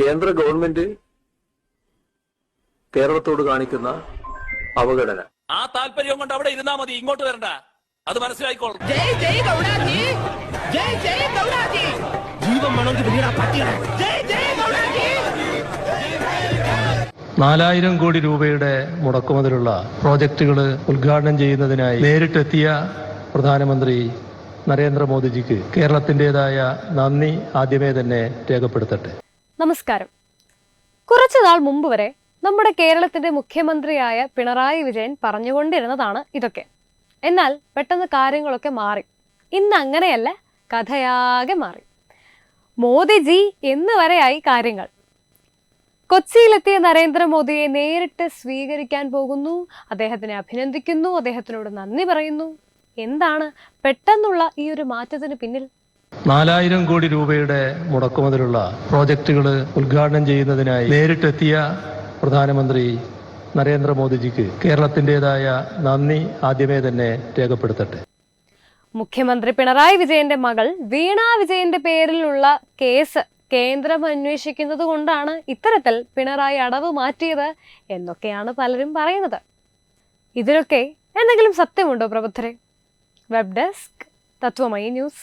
കേന്ദ്ര ഗവൺമെന്റ് കേരളത്തോട് കാണിക്കുന്ന അവഗണന. ആ താല്പര്യം കൊണ്ട് അവിടെ ഇരുന്നാ മതി ഇങ്ങോട്ട് വരണ്ട. അത് മനസ്സിലായിക്കോളും. ജീവൻ നാലായിരം കോടി രൂപയുടെ മുടക്കുമുതലുള്ള പ്രോജക്റ്റുകൾ ഉദ്ഘാടനം ചെയ്യുന്നതിനായി നേരിട്ടെത്തിയ പ്രധാനമന്ത്രി നരേന്ദ്രമോദിജിക്ക് കേരളത്തിന്റെതായ നന്ദി ആദ്യമേ തന്നെ രേഖപ്പെടുത്തട്ടെ. നമസ്കാരം. കുറച്ചു നാൾ മുമ്പ് വരെ നമ്മുടെ കേരളത്തിന്റെ മുഖ്യമന്ത്രിയായ പിണറായി വിജയൻ പറഞ്ഞുകൊണ്ടിരുന്നതാണ് ഇതൊക്കെ. എന്നാൽ പെട്ടെന്ന് കാര്യങ്ങളൊക്കെ മാറി. ഇന്ന് അങ്ങനെയല്ല കഥയാകെ മാറി. മോദിജി എന്ന് വരെയായി കാര്യങ്ങൾ. കൊച്ചിയിലെത്തിയ നരേന്ദ്രമോദിയെ നേരിട്ട് സ്വീകരിക്കാൻ പോകുന്നു അദ്ദേഹത്തിനെ അഭിനന്ദിക്കുന്നു അദ്ദേഹത്തിനോട് നന്ദി പറയുന്നു. എന്താണ് പെട്ടെന്നുള്ള ഈ ഒരു മാറ്റത്തിന് പിന്നിൽ നാലായിരം കോടി രൂപയുടെ മുടക്കുമതിലുള്ള പ്രോജക്റ്റുകൾ ഉദ്ഘാടനം ചെയ്യുന്നതിനായി നേരിട്ടെത്തിയ പ്രധാനമന്ത്രി നരേന്ദ്രമോദിജിക്ക് കേരളത്തിന്റെതായ നന്ദി ആദ്യമേ തന്നെ രേഖപ്പെടുത്തട്ടെ. മുഖ്യമന്ത്രി പിണറായി വിജയന്റെ മകൾ വീണ വിജയന്റെ പേരിലുള്ള കേസ് കേന്ദ്രം അന്വേഷിക്കുന്നത് കൊണ്ടാണ് ഇത്തരത്തിൽ പിണറായി അടവ് മാറ്റിയത് എന്നൊക്കെയാണ് പലരും പറയുന്നത്. ഇതിലൊക്കെ എന്തെങ്കിലും സത്യമുണ്ടോ പ്രബുദ്ധരെ? Web desk Tatwamayi news.